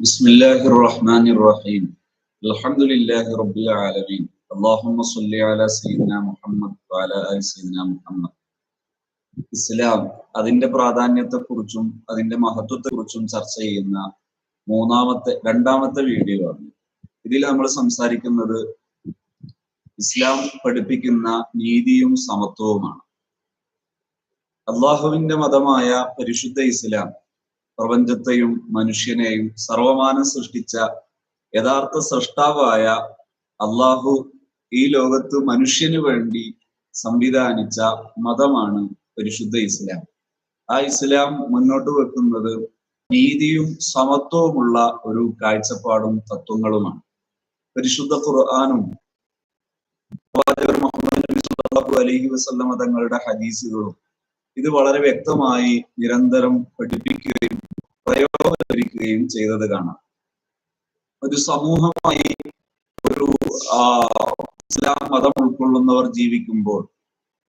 بسم الله الرحمن الرحيم الحمد لله رب العالمين اللهم صل على سيدنا محمد وعلى آل سيدنا محمد ഇസ്ലാം അതിന്റെ പ്രാധാന്യത്തെക്കുറിച്ചും അതിന്റെ മഹത്വത്തെക്കുറിച്ചും ചർച്ച ചെയ്യുന്ന മൂന്നാമത്തെ രണ്ടാമത്തെ വീഡിയോ ആണ് ഇതിൽ നമ്മൾ സംസാരിക്കുന്നത് ഇസ്ലാം പഠിപ്പിക്കുന്ന നീതിയും സമത്വവുമാണ് അള്ളാഹുവിന്റെ മതമായ പരിശുദ്ധ ഇസ്ലാം പ്രപഞ്ചത്തെയും മനുഷ്യനെയും സർവമാനം സൃഷ്ടിച്ച യഥാർത്ഥ സൃഷ്ടാവായ അള്ളാഹു ഈ ലോകത്ത് മനുഷ്യന് വേണ്ടി സംവിധാനിച്ച മതമാണ് പരിശുദ്ധ ഇസ്ലാം. ആ ഇസ്ലാം മുന്നോട്ട് വെക്കുന്നത് നീതിയും സമത്വവുമുള്ള ഒരു കാഴ്ചപ്പാടും തത്വങ്ങളുമാണ്. പരിശുദ്ധ ഖുർആാനും പ്രവാചകർ മുഹമ്മദ് നബി സല്ലല്ലാഹു അലൈഹി തങ്ങളുടെ ഹദീസുകളും ഇത് വളരെ വ്യക്തമായി നിരന്തരം പഠിപ്പിക്കുകയും പ്രയോജനപ്പെടുത്തുകയും ചെയ്തത് കാണാം. ഒരു സമൂഹമായി ഒരു ഇസ്ലാം മതം ഉൾക്കൊള്ളുന്നവർ ജീവിക്കുമ്പോൾ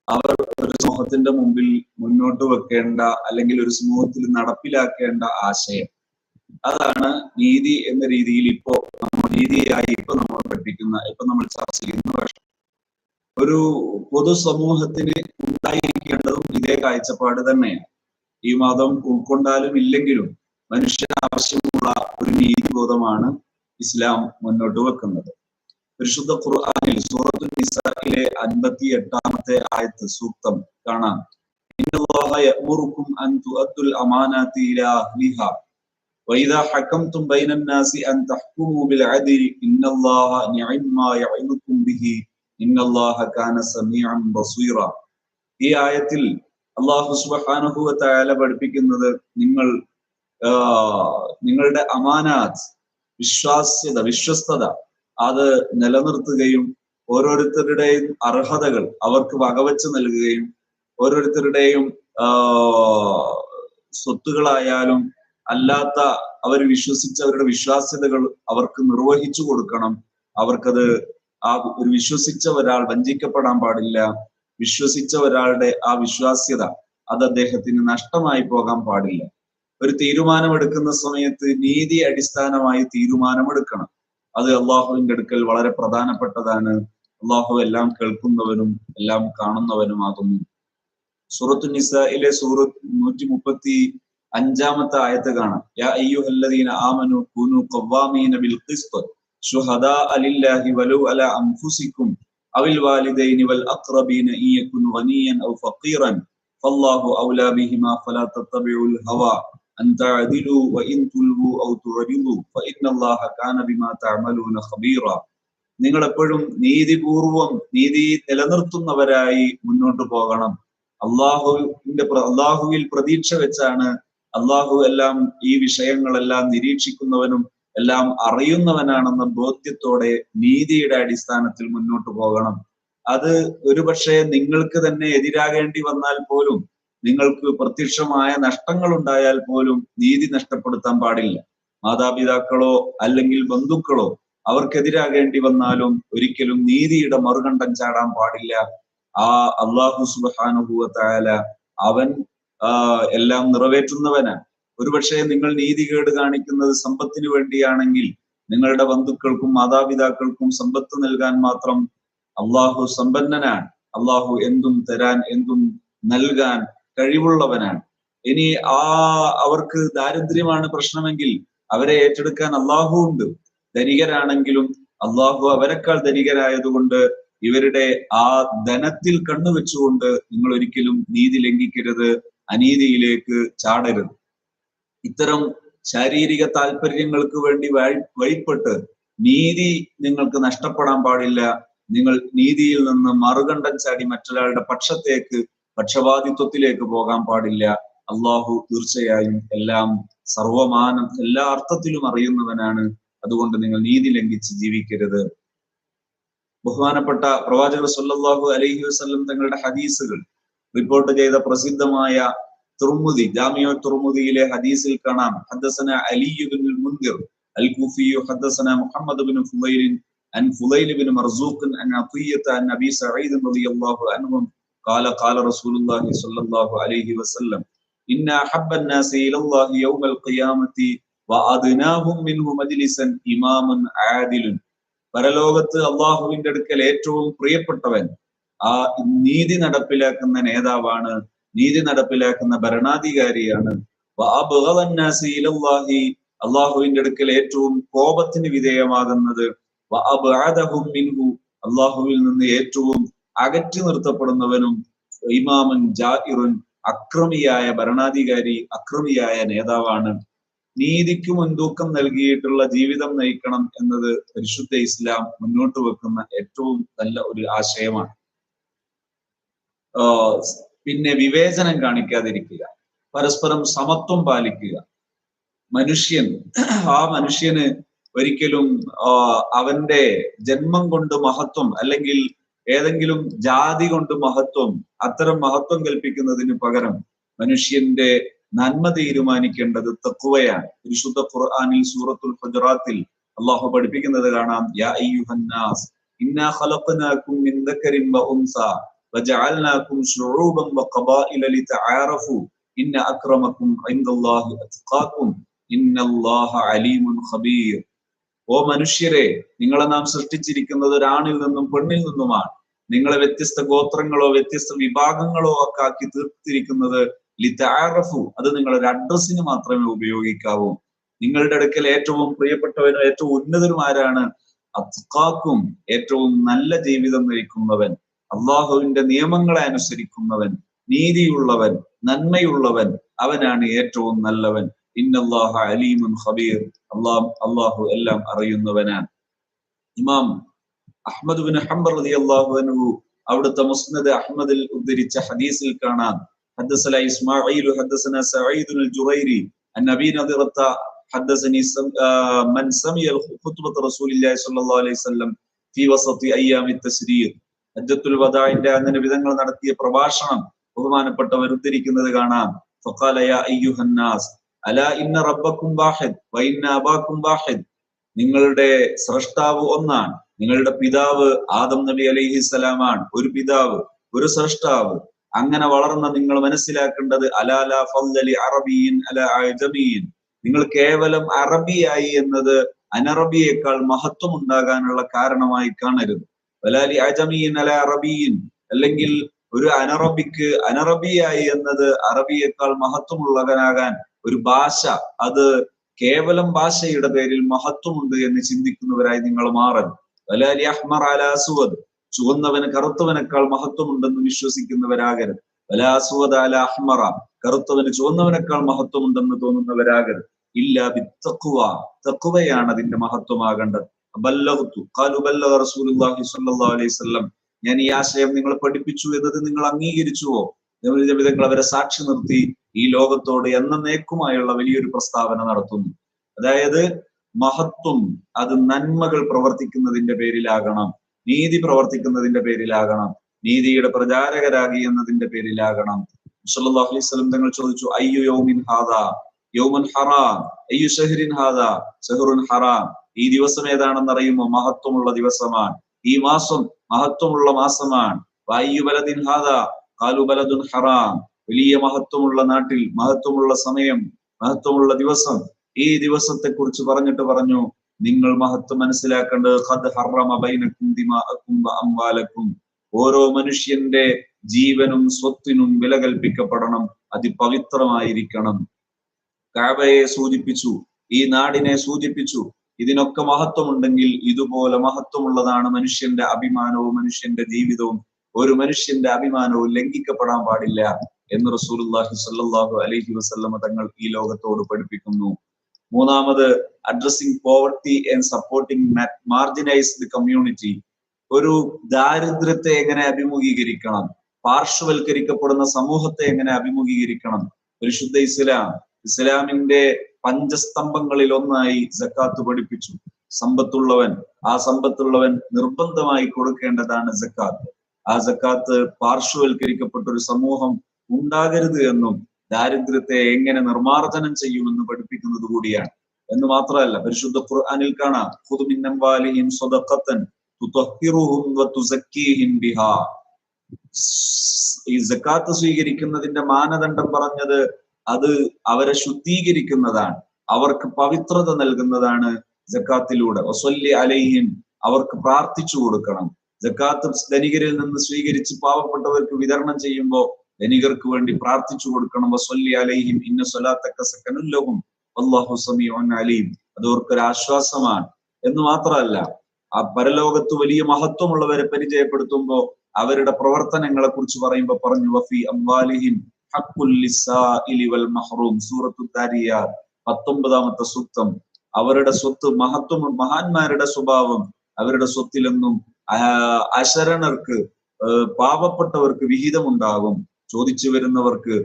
അവർ ഒരു സമൂഹത്തിന്റെ മുമ്പിൽ മുന്നോട്ട് വെക്കേണ്ട അല്ലെങ്കിൽ ഒരു സമൂഹത്തിൽ നടപ്പിലാക്കേണ്ട ആശയം. അതാണ് നീതി എന്ന രീതിയിൽ ഇപ്പോ നമ്മൾ നീതിയായി ഇപ്പൊ നമ്മൾ പഠിപ്പിക്കുന്ന ഇപ്പൊ നമ്മൾ ചർച്ച ചെയ്യുന്ന പക്ഷം ഒരു പൊതുസമൂഹത്തിന് ഉണ്ടായിരിക്കേണ്ടതും ഇതേ കാഴ്ചപ്പാട് തന്നെയാണ്. ഈ മതം ഉൾക്കൊണ്ടാലും ഇല്ലെങ്കിലും മനുഷ്യന് ആവശ്യമുള്ള ഒരു നീതിബോധമാണ് ഇസ്ലാം മുന്നോട്ട് വെക്കുന്നത്. പരിശുദ്ധ ഖുർആാനിൽ സൂറത്തുൽ നിസാഖിലെ അൻപത്തി എട്ടാമത്തെ ആയത്ത് സൂക്തം കാണാം. ഈ ആയത്തിൽ അള്ളാഹു പഠിപ്പിക്കുന്നത് നിങ്ങൾ നിങ്ങളുടെ അമാനാത്ത് വിശ്വാസ്യത വിശ്വസ്തത അത് നിലനിർത്തുകയും ഓരോരുത്തരുടെയും അർഹതകൾ അവർക്ക് വകവെച്ച് നൽകുകയും ഓരോരുത്തരുടെയും സ്വത്തുകളായാലും അല്ലാത്ത അവർ വിശ്വസിച്ചവരുടെ വിശ്വാസ്യതകൾ അവർക്ക് നിർവഹിച്ചു കൊടുക്കണം. അവർക്കത് ആ ഒരു വിശ്വസിച്ച ഒരാൾ വഞ്ചിക്കപ്പെടാൻ പാടില്ല. വിശ്വസിച്ച ഒരാളുടെ ആ വിശ്വാസ്യത അത് അദ്ദേഹത്തിന് നഷ്ടമായി പോകാൻ പാടില്ല. ഒരു തീരുമാനമെടുക്കുന്ന സമയത്ത് നീതി അടിസ്ഥാനമായി തീരുമാനമെടുക്കണം. അത് അള്ളാഹുവിന്റെ അടുക്കൽ വളരെ പ്രധാനപ്പെട്ടതാണ്. അള്ളാഹു എല്ലാം കേൾക്കുന്നവനും എല്ലാം കാണുന്നവനുമാകുന്നു സൂറത്തു നിസയിലെ സൂറത്ത് നൂറ്റി മുപ്പത്തി അഞ്ചാമത്തെ ആയത്ത് കാണാം. യാ അയ്യുഹല്ലദീന ബിൽ ശുഹദാ അലില്ലാഹി അല വാലിദൈനി വൽ ഔ ഫഖീറൻ ഫല്ലാഹു ഔലാ ബിഹിമാ ഫലാ തഅദിലു വഇൻ തുൽവു ഔ തുറിദു ഫഇന്നല്ലാഹ കാന ബിമാ തഅമലൂന ഖബീറ നിങ്ങൾ എപ്പോഴും നീതിപൂർവം നീതി നിലനിർത്തുന്നവരായി മുന്നോട്ട് പോകണം. അള്ളാഹുവിന്റെ അള്ളാഹുവിൽ പ്രതീക്ഷ വെച്ചാണ് അള്ളാഹു എല്ലാം ഈ വിഷയങ്ങളെല്ലാം നിരീക്ഷിക്കുന്നവനും എല്ലാം അറിയുന്നവനാണെന്ന ബോധ്യത്തോടെ നീതിയുടെ അടിസ്ഥാനത്തിൽ മുന്നോട്ട് പോകണം. അത് ഒരുപക്ഷെ നിങ്ങൾക്ക് തന്നെ എതിരാകേണ്ടി വന്നാൽ പോലും നിങ്ങൾക്ക് പ്രത്യക്ഷമായ നഷ്ടങ്ങൾ ഉണ്ടായാൽ പോലും നീതി നഷ്ടപ്പെടുത്താൻ പാടില്ല. മാതാപിതാക്കളോ അല്ലെങ്കിൽ ബന്ധുക്കളോ അവർക്കെതിരാകേണ്ടി വന്നാലും ഒരിക്കലും നീതിയുടെ മറുകണ്ഠം ചാടാൻ പാടില്ല. ആ അള്ളാഹു സുബാനുഭൂവത്തായാല അവൻ എല്ലാം നിറവേറ്റുന്നവനാണ്. ഒരുപക്ഷെ നിങ്ങൾ നീതികേട് കാണിക്കുന്നത് സമ്പത്തിനു വേണ്ടിയാണെങ്കിൽ നിങ്ങളുടെ ബന്ധുക്കൾക്കും മാതാപിതാക്കൾക്കും സമ്പത്ത് നൽകാൻ മാത്രം അള്ളാഹു സമ്പന്നനാണ്. അള്ളാഹു എന്തും തരാൻ എന്തും നൽകാൻ കഴിവുള്ളവനാണ്. ഇനി ആ അവർക്ക് ദാരിദ്ര്യമാണ് പ്രശ്നമെങ്കിൽ അവരെ ഏറ്റെടുക്കാൻ അള്ളാഹു ഉണ്ട്. ധനികരാണെങ്കിലും അള്ളാഹു അവരെക്കാൾ ധനികരായതുകൊണ്ട് ഇവരുടെ ആ ധനത്തിൽ കണ്ണുവെച്ചുകൊണ്ട് നിങ്ങൾ ഒരിക്കലും നീതി ലംഘിക്കരുത് അനീതിയിലേക്ക് ചാടരുത്. ഇത്തരം ശാരീരിക താല്പര്യങ്ങൾക്ക് വേണ്ടി വഴിപ്പെട്ട് നീതി നിങ്ങൾക്ക് നഷ്ടപ്പെടാൻ പാടില്ല. നിങ്ങൾ നീതിയിൽ നിന്ന് മറുകണ്ഠം ചാടി മറ്റൊരാളുടെ പക്ഷത്തേക്ക് പക്ഷപാതിത്വത്തിലേക്ക് പോകാൻ പാടില്ല അള്ളാഹു തീർച്ചയായും എല്ലാം സർവമാനം എല്ലാ അർത്ഥത്തിലും അറിയുന്നവനാണ് അതുകൊണ്ട് നിങ്ങൾ നീതി ലംഘിച്ച് ജീവിക്കരുത് ബഹുമാനപ്പെട്ട പ്രവാചകർ സല്ലല്ലാഹു അലൈഹി വസല്ലം തങ്ങളുടെ ഹദീസുകൾ റിപ്പോർട്ട് ചെയ്ത പ്രസിദ്ധമായ തുർമുദി ജാമിയോ തുർമുദിയിലെ ഹദീസിൽ കാണാം ഹദ്ദസന അലി ബിൻ മുൻദിർ അൽ കുഫി ഹദ്ദസന മുഹമ്മദ് ബിൻ ഫുലൈൽ عن فضيل بن مرزوق عن عطية عن أبي سعيد رضي الله عنهم قال قال رسول الله صلى الله عليه وسلم ഇന്ന അഹബ്ബന്നാസി ഇലല്ലാഹി യൗമൽ ഖിയാമത്തി വഅദ്നാഹും മിൻഹു മജ്ലിസൻ ഇമാമുൻ ആദിലുൻ പരലോകത്ത് അള്ളാഹുവിന്റെ അടുക്കൽ ഏറ്റവും പ്രിയപ്പെട്ടവൻ ആ നീതി നടപ്പിലാക്കുന്ന നേതാവാണ് നീതി നടപ്പിലാക്കുന്ന ഭരണാധികാരിയാണ് വഅബ്ഗദന്നാസി ഇലല്ലാഹി അള്ളാഹുവിന്റെ അടുക്കൽ ഏറ്റവും കോപത്തിന് വിധേയമാകുന്നത് വഅബ്അദഹും മിൻഹു അള്ളാഹുവിൽ നിന്ന് ഏറ്റവും അകറ്റി നിർത്തപ്പെടുന്നവനും ഇമാമൻ ജാഹിറുൻ അക്രമിയായ ഭരണാധികാരി അക്രമിയായ നേതാവാണ്. നീതിക്ക് മുൻതൂക്കം നൽകിയിട്ടുള്ള ജീവിതം നയിക്കണം എന്നത് പരിശുദ്ധ ഇസ്ലാം മുന്നോട്ട് വെക്കുന്ന ഏറ്റവും നല്ല ഒരു ആശയമാണ്. പിന്നെ വിവേചനം കാണിക്കാതിരിക്കുക. പരസ്പരം സമത്വം പാലിക്കുക. മനുഷ്യൻ ആ മനുഷ്യന് ഒരിക്കലും അവന്റെ ജന്മം കൊണ്ട് മഹത്വം അല്ലെങ്കിൽ ഏതെങ്കിലും ജാതി കൊണ്ട് മഹത്വം അത്തരം മഹത്വം കൽപ്പിക്കുന്നതിന് പകരം മനുഷ്യന്റെ നന്മ തീരുമാനിക്കേണ്ടത് തക്കുവയാണ് പരിശുദ്ധ ഖുർആാനിൽ സൂറത്തുൽ ഹുജറാത്തിൽ അള്ളാഹു പഠിപ്പിക്കുന്നത് കാണാം യാ ഇന്നാ ഖലഖനാകും മിൻ വജഅൽനാകും ലിതആറഫു ഇൻദല്ലാഹി ഇന്നല്ലാഹ അലീമുൻ ഖബീർ. ഓ മനുഷ്യരെ നിങ്ങളെ നാം സൃഷ്ടിച്ചിരിക്കുന്നത് ഒരാണിൽ നിന്നും പെണ്ണിൽ നിന്നുമാണ്. നിങ്ങളെ വ്യത്യസ്ത ഗോത്രങ്ങളോ വ്യത്യസ്ത വിഭാഗങ്ങളോ ഒക്കെ ആക്കി തീർത്തിരിക്കുന്നത് ലിതാറഫു അത് നിങ്ങളൊരു അഡ്രസ്സിന് മാത്രമേ ഉപയോഗിക്കാവൂ. നിങ്ങളുടെ അടുക്കൽ ഏറ്റവും പ്രിയപ്പെട്ടവനും ഏറ്റവും ഉന്നതരുമാരാണ് അത്കാക്കും ഏറ്റവും നല്ല ജീവിതം നയിക്കുന്നവൻ അള്ളാഹുവിന്റെ നിയമങ്ങളെ അനുസരിക്കുന്നവൻ നീതിയുള്ളവൻ നന്മയുള്ളവൻ അവനാണ് ഏറ്റവും നല്ലവൻ. ഇന്നല്ലാഹ അലീമുൻ ഖബീർ അള്ളാഹ് അള്ളാഹു എല്ലാം അറിയുന്നവനാണ് ഇമാം അഹ്മദ് ബിൻ ഹംബർ റളിയല്ലാഹു അൻഹു അവിടുത്തെ മുസ്നദ് അഹ്മദിൽ ഉദ്ധരിച്ച ഹദീസിൽ കാണാം حدثنا إسماعيل حدثنا سعيد الجريري عن أبي نضرة حدثني سم... آه من سمي خطبة رسول الله صلى الله عليه وسلم في وسط أيام التشريق ഹജ്ജത്തുൽ വദാഇന്റെ അങ്ങനെ വിധങ്ങൾ നടത്തിയ പ്രഭാഷണം ബഹുമാനപ്പെട്ടവർ ഉദ്ധരിക്കുന്നത് കാണാം ഫഖാല യാ അയ്യുഹന്നാസ് അലാ ഇന്ന റബ്ബക്കും വാഹിദ് വൈന്ന അബാക്കും വാഹിദ്. നിങ്ങളുടെ സ്രഷ്ടാവ് ഒന്നാണ്. നിങ്ങളുടെ പിതാവ് ആദം നബി അലൈഹി സ്വലാമാണ് ഒരു പിതാവ് ഒരു സ്രഷ്ടാവ്. അങ്ങനെ വളർന്ന നിങ്ങൾ മനസ്സിലാക്കേണ്ടത് അലാല ഫല്ലലി അറബിയിൻ അല അജമീൻ. നിങ്ങൾ കേവലം അറബിയായി എന്നത് അനറബിയേക്കാൾ മഹത്വം ഉണ്ടാകാനുള്ള കാരണമായി കാണരുത്. വലാലി അജമീൻ അല അറബിയിൻ. അല്ലെങ്കിൽ ഒരു അനറബിക്ക് അനറബിയായി എന്നത് അറബിയേക്കാൾ മഹത്വമുള്ളവനാകാൻ ഒരു ഭാഷ അത് കേവലം ഭാഷയുടെ പേരിൽ മഹത്വമുണ്ട് എന്ന് ചിന്തിക്കുന്നവരായി നിങ്ങൾ മാറരുത് അഹ്മർ ചുവന്നവന് കറുത്തവനേക്കാൾ മഹത്വമുണ്ടെന്ന് വിശ്വസിക്കുന്നവരാകരുത്. വലാസുവദ് അല അഹ്മറ. കറുത്തവന് ചുവന്നവനേക്കാൾ മഹത്വമുണ്ടെന്ന് തോന്നുന്നവരാകരുത്. ഇല്ല ബിത്തക്കുവ തക്കുവയാണ് അതിന്റെ മഹത്വമാകേണ്ടത്. ബല്ലഹത്തു ഖാലു ബല്ലഗ റസൂലുള്ളാഹി സ്വല്ലല്ലാഹു അലൈഹി വസല്ലം. ഞാൻ ഈ ആശയം നിങ്ങളെ പഠിപ്പിച്ചു എന്നത് നിങ്ങൾ അംഗീകരിച്ചുവോ? വിധങ്ങൾ അവരെ സാക്ഷി നിർത്തി ഈ ലോകത്തോട് എന്നേക്കുമായുള്ള വലിയൊരു പ്രസ്താവന നടത്തുന്നു. അതായത് മഹത്വം അത് നന്മകൾ പ്രവർത്തിക്കുന്നതിന്റെ പേരിലാകണം നീതി പ്രവർത്തിക്കുന്നതിന്റെ പേരിലാകണം നീതിയുടെ പ്രചാരകരാകി എന്നതിന്റെ പേരിലാകണം. സല്ലല്ലാഹു അലൈഹി വസല്ലം തങ്ങൾ ചോദിച്ചു അയ്യു യൗമിൻ ഹാദാ? യൗമൻ ഹറാം. അയ്യു ഷഹരിൻ ഹാദാ? ഷഹറുൻ ഹറാം. ഈ ദിവസം ഏതാണെന്ന് അറിയുമോ? മഹത്വമുള്ള ദിവസമാണ്. ഈ മാസം മഹത്വമുള്ള മാസമാണ്. വായു ബലദിൻ ഹാദാ? കാലു ബലദുൻ ഹറാം. വലിയ മഹത്വമുള്ള നാട്ടിൽ മഹത്വമുള്ള സമയം മഹത്വമുള്ള ദിവസം ഈ ദിവസത്തെ കുറിച്ച് പറഞ്ഞിട്ട് പറഞ്ഞു നിങ്ങൾ മഹത്വം മനസ്സിലാക്കേണ്ടത് ഖദ് ഹറമ ഓരോ മനുഷ്യന്റെ ജീവനും സ്വത്തിനും വില കൽപ്പിക്കപ്പെടണം അതിപവിത്രമായിരിക്കണം. കാബയെ സൂചിപ്പിച്ചു ഈ നാടിനെ സൂചിപ്പിച്ചു ഇതിനൊക്കെ മഹത്വമുണ്ടെങ്കിൽ ഇതുപോലെ മഹത്വമുള്ളതാണ് മനുഷ്യന്റെ അഭിമാനവും മനുഷ്യന്റെ ജീവിതവും. ഒരു മനുഷ്യന്റെ അഭിമാനവും ലംഘിക്കപ്പെടാൻ പാടില്ല. എന്ന് റസൂലുള്ളാഹി സ്വല്ലല്ലാഹു അലൈഹി വസല്ലമ തങ്ങൾ ഈ ലോകത്തോട് പഠിപ്പിക്കുന്നു. മൂന്നാമത് addressing poverty and supporting marginalised community ഒരു ദാരിദ്ര്യത്തെ എങ്ങനെ അഭിമുഖീകരിക്കണം? പാർശ്വവൽക്കരിക്കപ്പെടുന്ന സമൂഹത്തെ എങ്ങനെ അഭിമുഖീകരിക്കണം? പരിശുദ്ധ ഇസ്ലാം. ഇസ്ലാമിന്റെ പഞ്ചസ്തംഭങ്ങളിൽ ഒന്നായി ജക്കാത്ത് പഠിപ്പിച്ചു. സമ്പത്തുള്ളവൻ ആ സമ്പത്തുള്ളവൻ നിർബന്ധമായി കൊടുക്കേണ്ടതാണ് ജക്കാത്ത് ആ ജക്കാത്ത് പാർശ്വവൽക്കരിക്കപ്പെട്ട ഒരു സമൂഹം ഉണ്ടാകരുത് എന്നും ദാരിദ്ര്യത്തെ എങ്ങനെ നിർമാർജനം ചെയ്യുമെന്ന് പഠിപ്പിക്കുന്നത് കൂടിയാണ്. എന്ന് മാത്രമല്ല പരിശുദ്ധ ഖുർആനിൽ കാണാം ഈ സ്വീകരിക്കുന്നതിന്റെ മാനദണ്ഡം പറഞ്ഞത് അത് അവരെ ശുദ്ധീകരിക്കുന്നതാണ് അവർക്ക് പവിത്രത നൽകുന്നതാണ് ജക്കാത്തിലൂടെ വസല്ലി അലൈഹിം അവർക്ക് പ്രാർത്ഥിച്ചു കൊടുക്കണം. ജക്കാത്ത് ധനികരിൽ നിന്ന് സ്വീകരിച്ച് പാവപ്പെട്ടവർക്ക് വിതരണം ചെയ്യുമ്പോൾ ധനികർക്ക് വേണ്ടി പ്രാർത്ഥിച്ചു കൊടുക്കണം. വസല്ലി അലൈഹിം ഇന്ന സ്വലാത്തക്ക സക്കനുല്ലഹും അള്ളാഹു സമീഉൻ അലീം. അത് അവർക്കൊരു ആശ്വാസമാണ്. എന്ന് മാത്രമല്ല ആ പരലോകത്ത് വലിയ മഹത്വമുള്ളവരെ പരിചയപ്പെടുത്തുമ്പോൾ അവരുടെ പ്രവർത്തനങ്ങളെ കുറിച്ച് പറയുമ്പോൾ പറഞ്ഞു വഫി അംബാലിഹിം വൽ മഹ്റൂം പത്തൊമ്പതാമത്തെ സൂക്തം. അവരുടെ സ്വത്ത് മഹത്വം മഹാന്മാരുടെ സ്വഭാവം അവരുടെ സ്വത്തിലെന്നും അശരണർക്ക് പാവപ്പെട്ടവർക്ക് വിഹിതമുണ്ടാകും. ചോദിച്ചു വരുന്നവർക്ക്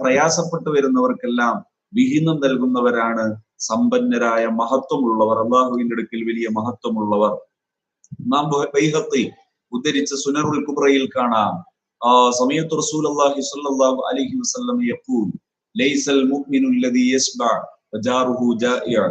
പ്രയാസപ്പെട്ടു വരുന്നവർക്കെല്ലാം വിഹിതം നൽകുന്നവരാണ് സമ്പന്നരായ മഹത്വമുള്ളവർ അള്ളാഹുവിന്റെ അടുക്കൽ വലിയ മഹത്വമുള്ളവർ. നാം ബൈഹത്തി ഉദ്ധരിച്ച സുനറുൽ കുബ്രയിൽ കാണാം. സമയത്ത് റസൂൽ അള്ളാഹി സല്ലല്ലാഹു അലൈഹി വസല്ലം യഖൂൽ ലൈസൽ മുഅ്മിനു അല്ലദീ യസ്ബഅ വജാറുഹു ജാഇഅ.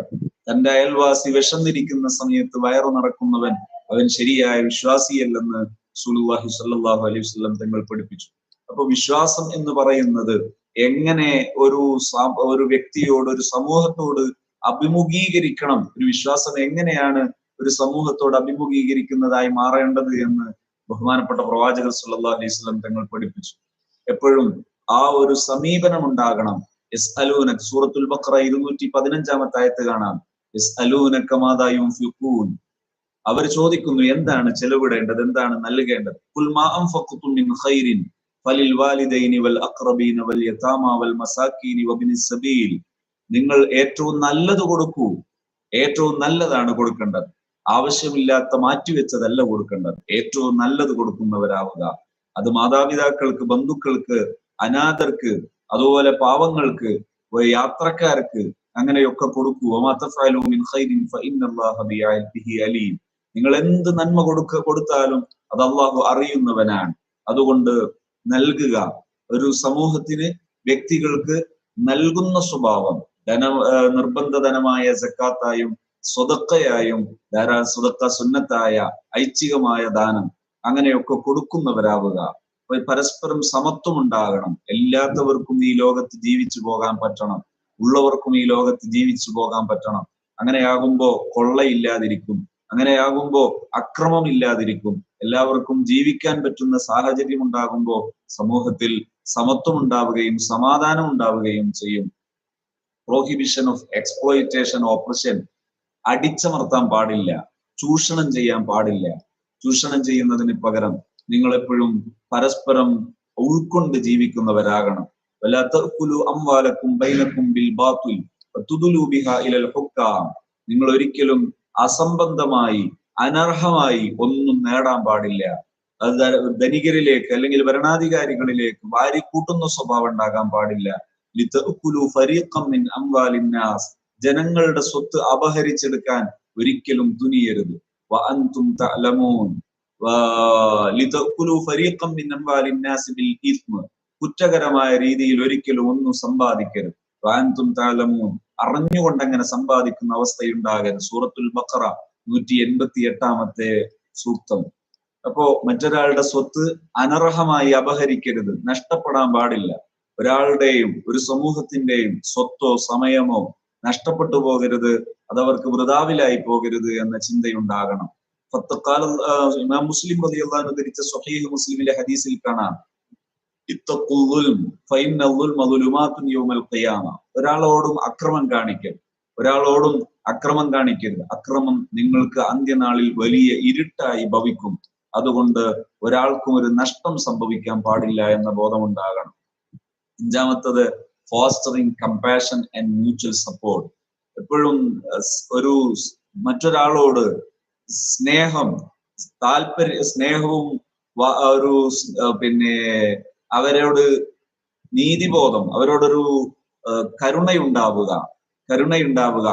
തന്റെ അയൽവാസി വിശന്നിരിക്കുന്ന സമയത്ത് വയറു നടക്കുന്നവൻ അവൻ ശരിയായ വിശ്വാസിയല്ലെന്ന് സുലുല്ലാഹി സല്ലല്ലാഹു അലൈഹി വസല്ലം തങ്ങൾ പഠിപ്പിച്ചു. അപ്പൊ വിശ്വാസം എന്ന് പറയുന്നത് എങ്ങനെ ഒരു ഒരു വ്യക്തിയോട് ഒരു സമൂഹത്തോട് അഭിമുഖീകരിക്കണം? ഒരു വിശ്വാസം എങ്ങനെയാണ് ഒരു സമൂഹത്തോട് അഭിമുഖീകരിക്കുന്നതായി മാറേണ്ടത് എന്ന് ബഹുമാനപ്പെട്ട പ്രവാചകർ സുല്ലാ അലൈഹി സ്വലം തങ്ങൾ പഠിപ്പിച്ചു. എപ്പോഴും ആ ഒരു സമീപനം ഉണ്ടാകണം. എസ് അലൂനക് സൂറത്തുൽ ബക്ര ഇരുന്നൂറ്റി പതിനഞ്ചാമത്തെ ആയത്ത് കാണാം. എസ് അലൂനക്കമാതായും അവർ ചോദിക്കുന്നു എന്താണ് ചെലവിടേണ്ടത്? എന്താണ് നൽകേണ്ടത്? വൽ വൽ വൽ വബിനി സബീൽ നിങ്ങൾ ഏറ്റവും നല്ലത് കൊടുക്കൂ. ഏറ്റവും നല്ലതാണ് കൊടുക്കേണ്ടത്. ആവശ്യമില്ലാത്ത മാറ്റിവെച്ചതല്ല കൊടുക്കേണ്ടത്. ഏറ്റവും നല്ലത് കൊടുക്കുന്നവരാവുക. അത് മാതാപിതാക്കൾക്ക് ബന്ധുക്കൾക്ക് അനാഥർക്ക് അതുപോലെ പാവങ്ങൾക്ക് യാത്രക്കാർക്ക് അങ്ങനെയൊക്കെ കൊടുക്കൂ. നിങ്ങൾ എന്ത് നന്മ കൊടുക്ക കൊടുത്താലും അത് അള്ളാഹു അറിയുന്നവനാണ്. അതുകൊണ്ട് നൽകുക. ഒരു സമൂഹത്തിന് വ്യക്തികൾക്ക് നൽകുന്ന സ്വഭാവം ധന നിർബന്ധധനമായ സക്കാത്തായും സ്വതക്കയായും ധാരാ സ്വതക്ക സുന്നത്തായ ഐച്ഛികമായ ദാനം അങ്ങനെയൊക്കെ കൊടുക്കുന്നവരാവുക. പരസ്പരം സമത്വം ഉണ്ടാകണം എല്ലാത്തവർക്കും ഈ ലോകത്ത് ജീവിച്ചു പോകാൻ പറ്റണം. ഉള്ളവർക്കും ഈ ലോകത്ത് ജീവിച്ചു പോകാൻ പറ്റണം. അങ്ങനെയാകുമ്പോ കൊള്ളയില്ലാതിരിക്കും. അങ്ങനെയാകുമ്പോ അക്രമം ഇല്ലാതിരിക്കും എല്ലാവർക്കും ജീവിക്കാൻ പറ്റുന്ന സാഹചര്യം ഉണ്ടാകുമ്പോൾ സമൂഹത്തിൽ സമത്വം ഉണ്ടാവുകയും സമാധാനം ഉണ്ടാവുകയും ചെയ്യും. പ്രോഹിബിഷൻ ഓഫ് എക്സ്പ്ലോയിറ്റേഷൻ ഓപ്പറേഷൻ അടിച്ചമർത്താൻ പാടില്ല. ചൂഷണം ചെയ്യാൻ പാടില്ല. ചൂഷണം ചെയ്യുന്നതിന് പകരം നിങ്ങൾ എപ്പോഴും പരസ്പരം ഉൾക്കൊണ്ട് ജീവിക്കുന്നവരാകണം. അംവാലക്കും ബൈനക്കും ബിൽ ഹുക്കാം. നിങ്ങൾ ഒരിക്കലും അസംബന്ധമായി അനർഹമായി ഒന്നും നേടാൻ പാടില്ല. അത് ധനികരിലേക്ക് അല്ലെങ്കിൽ ഭരണാധികാരികളിലേക്ക് വാരിക്കൂട്ടുന്ന സ്വഭാവം ഉണ്ടാകാൻ പാടില്ല. അംവാലിന്നാസ് ജനങ്ങളുടെ സ്വത്ത് അപഹരിച്ചെടുക്കാൻ ഒരിക്കലും തുനിയരുത്. കുറ്റകരമായ രീതിയിൽ ഒരിക്കലും ഒന്നും സമ്പാദിക്കരുത്. അറിഞ്ഞുകൊണ്ട് അങ്ങനെ സമ്പാദിക്കുന്ന അവസ്ഥയുണ്ടാകരുത്. സൂറത്തുൽ ബക്കറ നൂറ്റി എൺപത്തി എട്ടാമത്തെ സൂക്തം. അപ്പോ മറ്റൊരാളുടെ സ്വത്ത് അനർഹമായി അപഹരിക്കരുത്. നഷ്ടപ്പെടാൻ പാടില്ല. ഒരാളുടെയും ഒരു സമൂഹത്തിന്റെയും സ്വത്തോ സമയമോ നഷ്ടപ്പെട്ടു പോകരുത്. അതവർക്ക് വൃതാവിലായി പോകരുത് എന്ന ചിന്തയുണ്ടാകണം. ഇമാം മുസ്ലിം റളിയല്ലാഹു ധരിച്ച സ്വഹീഹ് മുസ്ലിമിലെ ഹദീസിൽ കാണാം. ഒരാളോടും അക്രമം കാണിക്കരുത്. ഒരാളോടും അക്രമം കാണിക്കരുത്. അക്രമം നിങ്ങൾക്ക് അന്ത്യനാളിൽ വലിയ ഇരുട്ടായി ഭവിക്കും. അതുകൊണ്ട് ഒരാൾക്കും ഒരു നഷ്ടം സംഭവിക്കാൻ പാടില്ല എന്ന ബോധമുണ്ടാകണം. അഞ്ചാമത്തത് fostering compassion and mutual support എപ്പോഴും ഒരു മറ്റൊരാളോട് സ്നേഹം താല്പര്യ സ്നേഹവും ഒരു പിന്നെ അവരോട് നീതിബോധം അവരോടൊരു കരുണയുണ്ടാവുക കരുണയുണ്ടാവുക.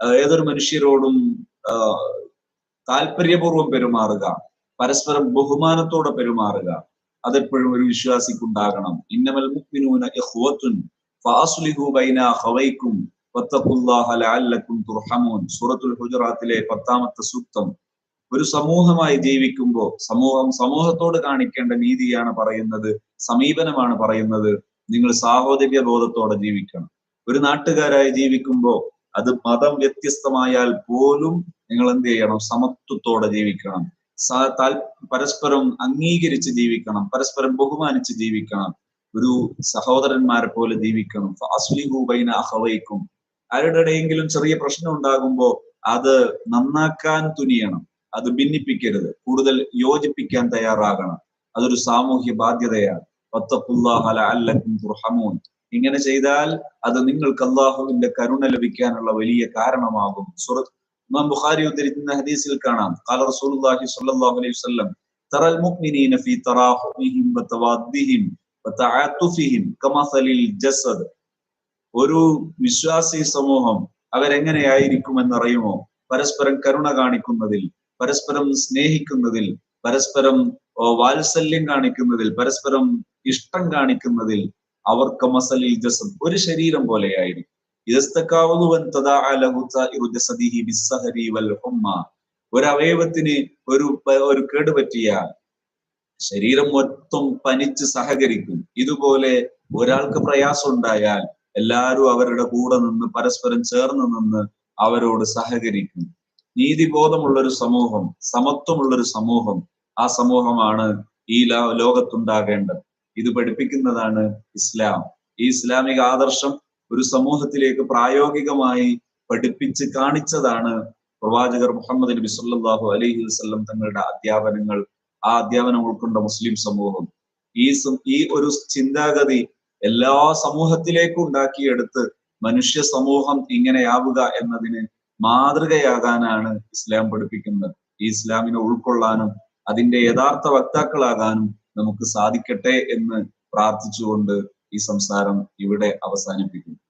ഏതൊരു മനുഷ്യരോടും താല്പര്യപൂർവം പെരുമാറുക പരസ്പരം ബഹുമാനത്തോടെ പെരുമാറുക അതെപ്പോഴും ഒരു വിശ്വാസിക്കുണ്ടാകണം. ഇന്നമൽ മുക്മിനൂന ഇഖ്വത്തുൻ ബൈന വത്തഖുല്ലാഹ തുർഹമൂൻ. സൂറത്തുൽ ഹുജറാത്തിലെ പത്താമത്തെ സൂക്തം. ഒരു സമൂഹമായി ജീവിക്കുമ്പോൾ സമൂഹം സമൂഹത്തോട് കാണിക്കേണ്ട നീതിയാണ് പറയുന്നത് സമീപനമാണ് പറയുന്നത്. നിങ്ങൾ സാഹോദര്യ ബോധത്തോടെ ജീവിക്കണം. ഒരു നാട്ടുകാരായി ജീവിക്കുമ്പോൾ അത് മതം വ്യത്യസ്തമായാൽ പോലും നിങ്ങൾ എന്ത് ചെയ്യണം? സമത്വത്തോടെ ജീവിക്കണം. പരസ്പരം അംഗീകരിച്ച് ജീവിക്കണം. പരസ്പരം ബഹുമാനിച്ച് ജീവിക്കണം. ഒരു സഹോദരന്മാരെ പോലെ ജീവിക്കണം. ഫാസ്ലിഹൂബൈന അഹവൈക്കും. ആരുടെ ഇടയെങ്കിലും ചെറിയ പ്രശ്നം ഉണ്ടാകുമ്പോൾ അത് നന്നാക്കാൻ തുനിയണം. അത് ഭിന്നിപ്പിക്കരുത്. കൂടുതൽ യോജിപ്പിക്കാൻ തയ്യാറാകണം. അതൊരു സാമൂഹ്യ ബാധ്യതയാണ്. ഇങ്ങനെ ചെയ്താൽ അത് നിങ്ങൾക്ക് അള്ളാഹുവിന്റെ കരുണ ലഭിക്കാനുള്ള വലിയ കാരണമാകും. സുറത്ത് ഇമാം ബുഖാരി ഉദ്ധരിക്കുന്ന ഹദീസിൽ കാണാം. ഖാല റസൂലുള്ളാഹി സ്വല്ലല്ലാഹു അലൈഹി വസല്ലം തറൽ മുഅ്മിനീന ഫീ തറാഹുമിഹിം വതവാദ്ദിഹിം വതആതുഫിഹിം കമസലിൽ ജസദ്. ഒരു വിശ്വാസി സമൂഹം അവരെങ്ങനെയായിരിക്കുമെന്നറിയുമോ പരസ്പരം കരുണ കാണിക്കുന്നതിൽ പരസ്പരം സ്നേഹിക്കുന്നതിൽ പരസ്പരം വാത്സല്യം കാണിക്കുന്നതിൽ പരസ്പരം ഇഷ്ടം കാണിക്കുന്നതിൽ അവർക്ക് മസലിൽ ജസം ഒരു ശരീരം ഹുമ്മ. ഒരു അവയവത്തിന് ഒരു ഒരു കേടുപറ്റിയ ശരീരം മൊത്തം പനിച്ച് സഹകരിക്കും. ഇതുപോലെ ഒരാൾക്ക് പ്രയാസം ഉണ്ടായാൽ എല്ലാവരും അവരുടെ കൂടെ നിന്ന് പരസ്പരം ചേർന്ന് നിന്ന് അവരോട് സഹകരിക്കും. നീതിബോധമുള്ള ഒരു സമൂഹം സമത്വമുള്ള ഒരു സമൂഹം ആ സമൂഹമാണ് ഈ ലോകത്തുണ്ടാകേണ്ടത്. ഇത് പഠിപ്പിക്കുന്നതാണ് ഇസ്ലാം. ഈ ഇസ്ലാമിക ആദർശം ഒരു സമൂഹത്തിലേക്ക് പ്രായോഗികമായി പഠിപ്പിച്ച് കാണിച്ചതാണ് പ്രവാചകർ മുഹമ്മദ് നബി സല്ലാഹു അലൈഹി വസല്ലം തങ്ങളുടെ അധ്യാപനങ്ങൾ ആ അധ്യാപനം ഉൾക്കൊണ്ട മുസ്ലിം സമൂഹം. ഈ ഈ ഒരു ചിന്താഗതി എല്ലാ സമൂഹത്തിലേക്കും ഉണ്ടാക്കിയെടുത്ത് മനുഷ്യ സമൂഹം ഇങ്ങനെയാവുക എന്നതിന് മാതൃകയാകാനാണ് ഇസ്ലാം പഠിപ്പിക്കുന്നത്. ഈ ഇസ്ലാമിനെ ഉൾക്കൊള്ളാനും അതിന്റെ യഥാർത്ഥ വക്താക്കളാകാനും നമുക്ക് സാധിക്കട്ടെ എന്ന് പ്രാർത്ഥിച്ചുകൊണ്ട് ഈ സംസാരം ഇവിടെ അവസാനിപ്പിക്കുന്നു.